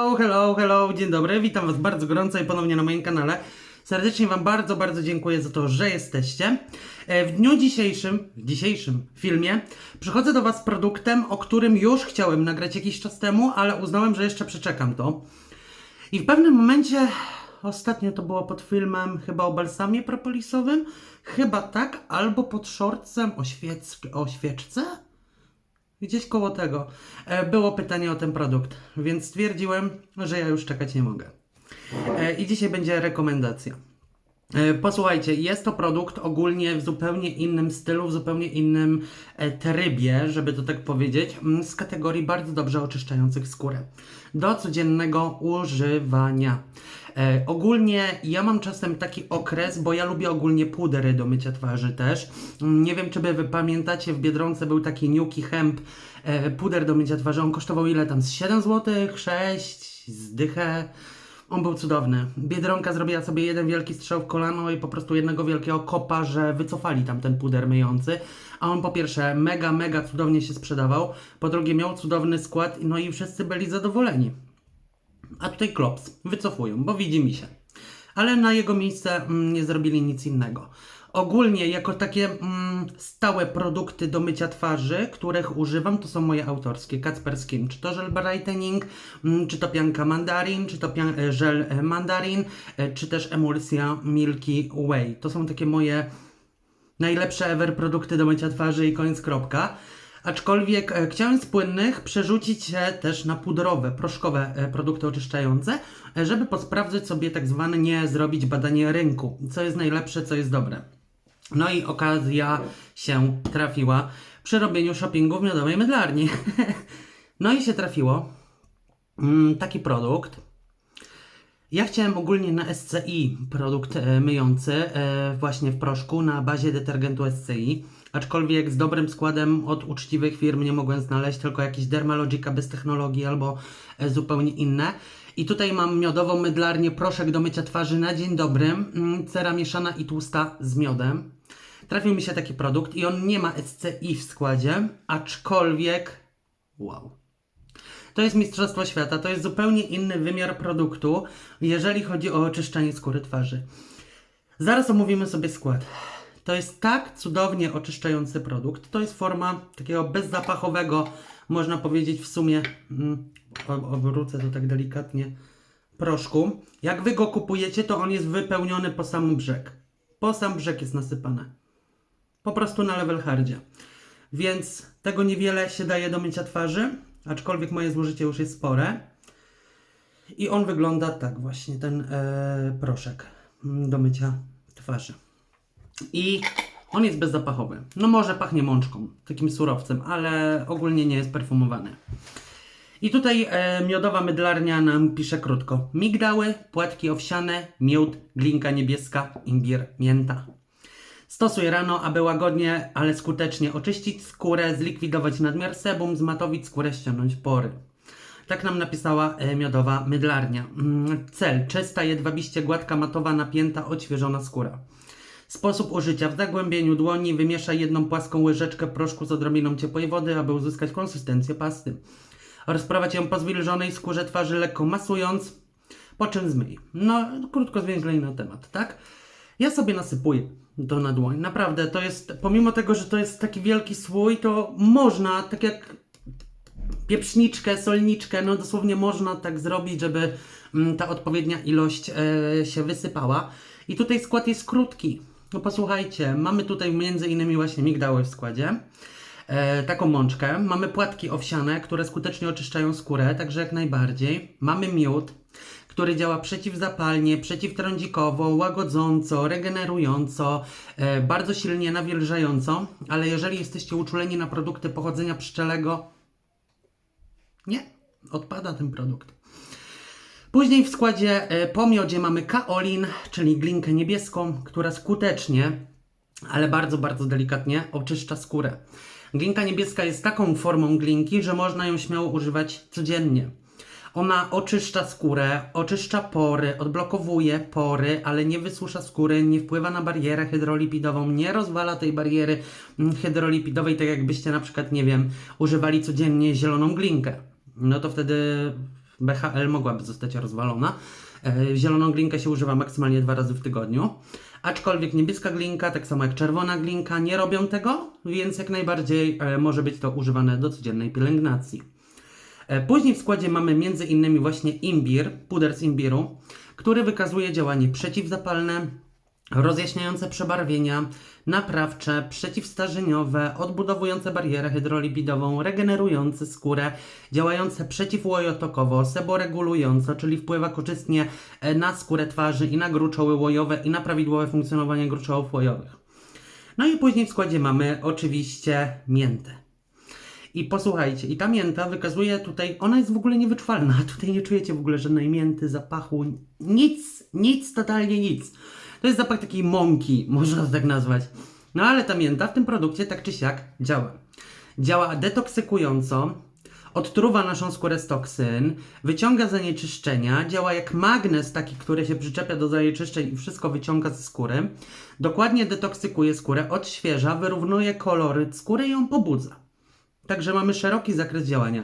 Hello, hello, hello, dzień dobry, witam Was bardzo gorąco i ponownie na moim kanale. Serdecznie Wam bardzo, bardzo dziękuję za to, że jesteście. E, W dniu dzisiejszym, w dzisiejszym filmie przychodzę do Was z produktem, o którym już chciałem nagrać jakiś czas temu, ale uznałem, że jeszcze przeczekam to. I w pewnym momencie, ostatnio to było pod filmem chyba o balsamie propolisowym, chyba tak, albo pod szorcem o, świec o świeczce? Gdzieś koło tego e, było pytanie o ten produkt, więc stwierdziłem, że ja już czekać nie mogę. E, I dzisiaj będzie rekomendacja. E, Posłuchajcie, jest to produkt ogólnie w zupełnie innym stylu, w zupełnie innym e, trybie, żeby to tak powiedzieć, mm, z kategorii bardzo dobrze oczyszczających skórę do codziennego używania. E, ogólnie ja mam czasem taki okres, bo ja lubię ogólnie pudery do mycia twarzy też. Mm, Nie wiem, czy wy, wy pamiętacie, w Biedronce był taki Nuki Hemp puder do mycia twarzy. On kosztował ile tam? Z 7 zł, 6, zdychę. On był cudowny. Biedronka zrobiła sobie jeden wielki strzał w kolano i po prostu jednego wielkiego kopa, że wycofali tam ten puder myjący. A on po pierwsze mega, mega cudownie się sprzedawał. Po drugie miał cudowny skład, no i wszyscy byli zadowoleni. A tutaj klops. Wycofują, bo widzi mi się. Ale na jego miejsce mm, nie zrobili nic innego. Ogólnie, jako takie mm, stałe produkty do mycia twarzy, których używam, to są moje autorskie. Kacper Skin, czy to żel brightening, mm, czy to pianka mandarin, czy to pian- e, żel e, mandarin, e, czy też emulsja Milky Way. To są takie moje najlepsze ever produkty do mycia twarzy i koniec kropka. Aczkolwiek e, chciałem z płynnych przerzucić się też na pudrowe, proszkowe e, produkty oczyszczające, e, żeby posprawdzać sobie tak zwane nie zrobić badanie rynku, co jest najlepsze, co jest dobre. No i okazja się trafiła przy robieniu shoppingu w miodowej mydlarni. no i się trafiło mm, taki produkt. Ja chciałem ogólnie na SCI produkt e, myjący, e, właśnie w proszku, na bazie detergentu SCI. Aczkolwiek z dobrym składem od uczciwych firm nie mogłem znaleźć, tylko jakieś Dermalogica bez technologii albo e, zupełnie inne. I tutaj mam miodową mydlarnię, proszek do mycia twarzy na dzień dobry, mm, cera mieszana i tłusta z miodem. Trafił mi się taki produkt i on nie ma SCI w składzie, aczkolwiek wow. To jest Mistrzostwo Świata, to jest zupełnie inny wymiar produktu, jeżeli chodzi o oczyszczanie skóry twarzy. Zaraz omówimy sobie skład. To jest tak cudownie oczyszczający produkt. To jest forma takiego bezzapachowego, można powiedzieć w sumie, mm, obrócę to tak delikatnie, proszku. Jak wy go kupujecie, to on jest wypełniony po sam brzeg. Po sam brzeg jest nasypane. Po prostu na level hardzie. Więc tego niewiele się daje do mycia twarzy, aczkolwiek moje zużycie już jest spore. I on wygląda tak właśnie, ten e, proszek do mycia twarzy. I on jest bezzapachowy. No może pachnie mączką, takim surowcem, ale ogólnie nie jest perfumowany. I tutaj e, miodowa mydlarnia nam pisze krótko. Migdały, płatki owsiane, miód, glinka niebieska, imbir, mięta. Stosuj rano, aby łagodnie, ale skutecznie oczyścić skórę, zlikwidować nadmiar sebum, zmatowić skórę, ściągnąć pory. Tak nam napisała e, miodowa mydlarnia. Mm, Cel: czysta, jedwabiście, gładka, matowa, napięta, odświeżona skóra. Sposób użycia. W zagłębieniu dłoni wymieszaj jedną płaską łyżeczkę proszku z odrobiną ciepłej wody, aby uzyskać konsystencję pasty. Rozprowadź ją po zwilżonej skórze twarzy, lekko masując, po czym zmyj. No, krótko zwięźlej na temat, tak? Ja sobie nasypuję to na dłoń. Naprawdę, to jest, pomimo tego, że to jest taki wielki słój, to można, tak jak pieprzniczkę, solniczkę, no dosłownie można tak zrobić, żeby mm, ta odpowiednia ilość e, się wysypała. I tutaj skład jest krótki. No posłuchajcie, mamy tutaj między innymi właśnie migdały w składzie. E, taką mączkę. Mamy płatki owsiane, które skutecznie oczyszczają skórę, także jak najbardziej. Mamy miód, który działa przeciwzapalnie, przeciwtrądzikowo, łagodząco, regenerująco, e, bardzo silnie nawilżająco, ale jeżeli jesteście uczuleni na produkty pochodzenia pszczelego, nie, odpada ten produkt. Później w składzie e, po miodzie mamy kaolin, czyli glinkę niebieską, która skutecznie, ale bardzo, bardzo delikatnie oczyszcza skórę. Glinka niebieska jest taką formą glinki, że można ją śmiało używać codziennie. Ona oczyszcza skórę, oczyszcza pory, odblokowuje pory, ale nie wysusza skóry, nie wpływa na barierę hydrolipidową, nie rozwala tej bariery mm, hydrolipidowej, tak jakbyście na przykład, nie wiem, używali codziennie zieloną glinkę. No to wtedy BHL mogłaby zostać rozwalona. E, Zieloną glinkę się używa maksymalnie dwa razy w tygodniu. Aczkolwiek niebieska glinka, tak samo jak czerwona glinka, nie robią tego, więc jak najbardziej e, może być to używane do codziennej pielęgnacji. E, Później w składzie mamy innymi właśnie imbir, puder z imbiru, który wykazuje działanie przeciwzapalne, rozjaśniające przebarwienia, naprawcze, przeciwstarzeniowe, odbudowujące barierę hydrolipidową, regenerujące skórę, działające przeciwłojotokowo, seboregulująco, czyli wpływa korzystnie e, na skórę twarzy i na gruczoły łojowe i na prawidłowe funkcjonowanie gruczołów łojowych. No i później w składzie mamy oczywiście miętę. I posłuchajcie, i ta mięta wykazuje tutaj, ona jest w ogóle niewyczuwalna. Tutaj nie czujecie w ogóle żadnej mięty, zapachu, nic, nic, totalnie nic. To jest zapach takiej mąki, można to tak nazwać. No ale ta mięta w tym produkcie tak czy siak działa. Działa detoksykująco, odtruwa naszą skórę z toksyn, wyciąga zanieczyszczenia, działa jak magnes taki, który się przyczepia do zanieczyszczeń i wszystko wyciąga ze skóry. Dokładnie detoksykuje skórę, odświeża, wyrównuje koloryt skóry i ją pobudza. Także mamy szeroki zakres działania.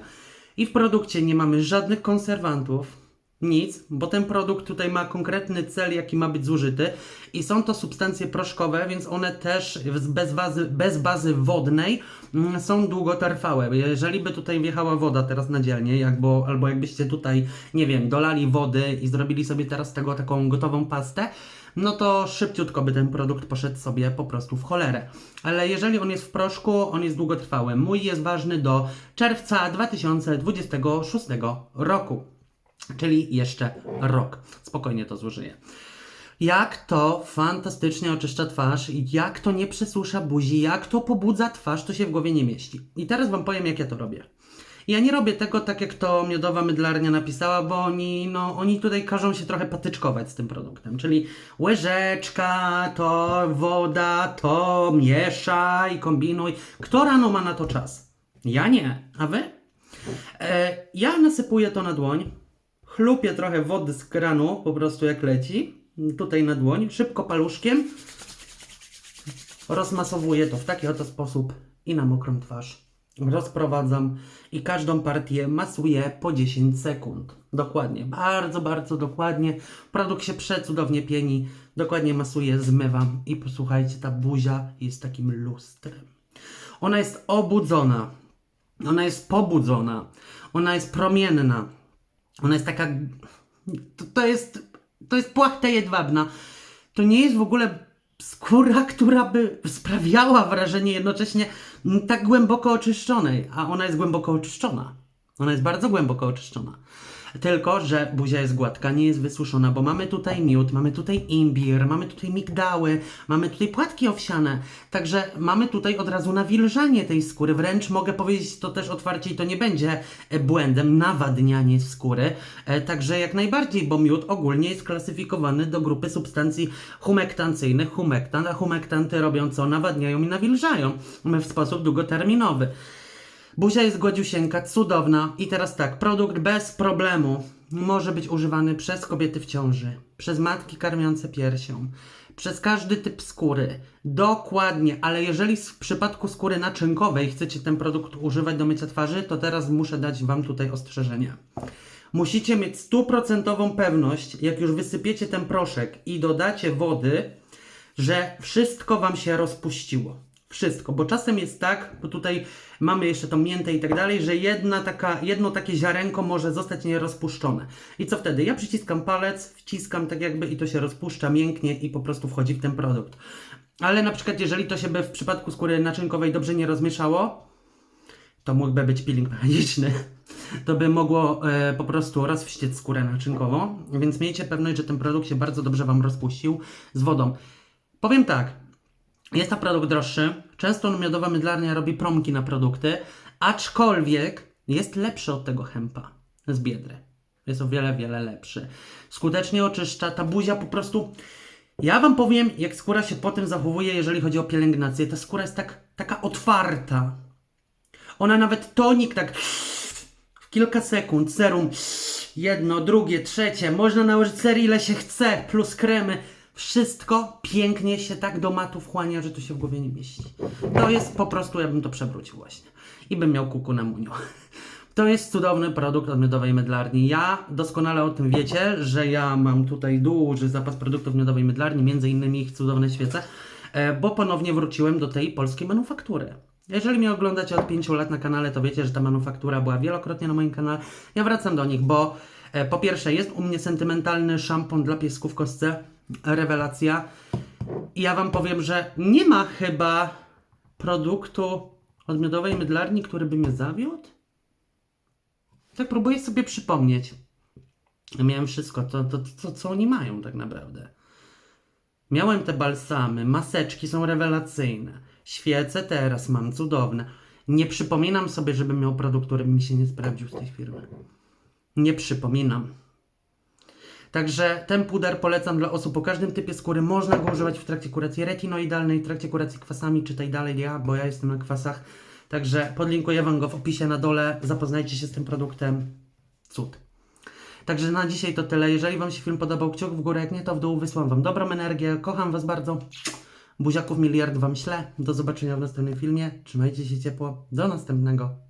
I w produkcie nie mamy żadnych konserwantów, nic, bo ten produkt tutaj ma konkretny cel, jaki ma być zużyty. I są to substancje proszkowe, więc one też bez, bazy, bez bazy wodnej mm, są długotrwałe. Jeżeli by tutaj wjechała woda teraz na dzielnie, albo jakbyście tutaj, nie wiem, dolali wody i zrobili sobie teraz z tego taką gotową pastę, no to szybciutko by ten produkt poszedł sobie po prostu w cholerę. Ale jeżeli on jest w proszku, on jest długotrwały. Mój jest ważny do czerwca 2026 roku. Czyli jeszcze rok. Spokojnie to zużyję. Jak to fantastycznie oczyszcza twarz, jak to nie przesusza buzi, jak to pobudza twarz, to się w głowie nie mieści. I teraz Wam powiem, jak ja to robię. Ja nie robię tego tak, jak to miodowa mydlarnia napisała, bo oni, no, oni tutaj każą się trochę patyczkować z tym produktem. Czyli łyżeczka, to woda, to mieszaj, kombinuj. Kto rano ma na to czas? Ja nie. A Wy? E, ja nasypuję to na dłoń, chlupię trochę wody z kranu, po prostu jak leci, tutaj na dłoń, szybko paluszkiem, rozmasowuję to w taki oto sposób i na mokrą twarz. Rozprowadzam i każdą partię masuję po 10 sekund. Dokładnie, bardzo, bardzo dokładnie. Produkt się przecudownie pieni. Dokładnie masuję, zmywam i posłuchajcie, ta buzia jest takim lustrem. Ona jest obudzona. Ona jest pobudzona. Ona jest promienna. Ona jest taka. To, to jest. To jest płachta jedwabna. To nie jest w ogóle skóra, która by sprawiała wrażenie jednocześnie tak głęboko oczyszczonej, a ona jest głęboko oczyszczona. Ona jest bardzo głęboko oczyszczona. Tylko, że buzia jest gładka, nie jest wysuszona, bo mamy tutaj miód, mamy tutaj imbir, mamy tutaj migdały, mamy tutaj płatki owsiane. Także mamy tutaj od razu nawilżanie tej skóry. Wręcz mogę powiedzieć to też otwarcie i to nie będzie e, błędem, nawadnianie skóry. E, Także jak najbardziej, bo miód ogólnie jest klasyfikowany do grupy substancji humektancyjnych, humektant, a humektanty robią co? Nawadniają i nawilżają w sposób długoterminowy. Buzia jest gładziusieńka, cudowna. I teraz tak, produkt bez problemu może być używany przez kobiety w ciąży, przez matki karmiące piersią, przez każdy typ skóry. Dokładnie, ale jeżeli w przypadku skóry naczynkowej chcecie ten produkt używać do mycia twarzy, to teraz muszę dać Wam tutaj ostrzeżenia. Musicie mieć stuprocentową pewność, jak już wysypiecie ten proszek i dodacie wody, że wszystko Wam się rozpuściło. Wszystko, bo czasem jest tak, bo tutaj mamy jeszcze tą miętę i tak dalej, że jedna taka, jedno takie ziarenko może zostać nierozpuszczone. I co wtedy? Ja przyciskam palec, wciskam tak jakby i to się rozpuszcza, mięknie i po prostu wchodzi w ten produkt. Ale na przykład jeżeli to się by w przypadku skóry naczynkowej dobrze nie rozmieszało, to mógłby być peeling mechaniczny. To by mogło e, po prostu rozwściec skórę naczynkową, więc miejcie pewność, że ten produkt się bardzo dobrze Wam rozpuścił z wodą. Powiem tak, jest to produkt droższy, często miodowa mydlarnia robi promki na produkty, aczkolwiek jest lepszy od tego hempa z Biedry. Jest o wiele, wiele lepszy. Skutecznie oczyszcza, ta buzia po prostu... Ja Wam powiem, jak skóra się po tym zachowuje, jeżeli chodzi o pielęgnację. Ta skóra jest tak, taka otwarta. Ona nawet tonik tak w kilka sekund, serum jedno, drugie, trzecie, można nałożyć serii ile się chce, plus kremy. Wszystko pięknie się tak do matu wchłania, że to się w głowie nie mieści. To jest po prostu, ja bym to przewrócił właśnie. I bym miał kuku na muniu. To jest cudowny produkt od miodowej mydlarni. Ja doskonale o tym wiecie, że ja mam tutaj duży zapas produktów miodowej mydlarni, między innymi ich cudowne świece, e, bo ponownie wróciłem do tej polskiej manufaktury. Jeżeli mnie oglądacie od 5 lat na kanale, to wiecie, że ta manufaktura była wielokrotnie na moim kanale. Ja wracam do nich, bo e, po pierwsze jest u mnie sentymentalny szampon dla piesków w kostce, rewelacja. I ja wam powiem, że nie ma chyba produktu od miodowej mydlarni, który by mnie zawiódł. Tak próbuję sobie przypomnieć. Miałem wszystko, to, to, to co oni mają tak naprawdę. Miałem te balsamy, maseczki są rewelacyjne. Świece teraz mam cudowne. Nie przypominam sobie, żebym miał produkt, który by mi się nie sprawdził z tej firmy. Nie przypominam. Także ten puder polecam dla osób o każdym typie skóry. Można go używać w trakcie kuracji retinoidalnej, w trakcie kuracji kwasami, czytaj dalej ja, bo ja jestem na kwasach. Także podlinkuję Wam go w opisie na dole. Zapoznajcie się z tym produktem. Cud. Także na dzisiaj to tyle. Jeżeli Wam się film podobał, kciuk w górę, jak nie to w dół. Wysłam Wam dobrą energię. Kocham Was bardzo. Buziaków miliard Wam ślę. Do zobaczenia w następnym filmie. Trzymajcie się ciepło. Do następnego.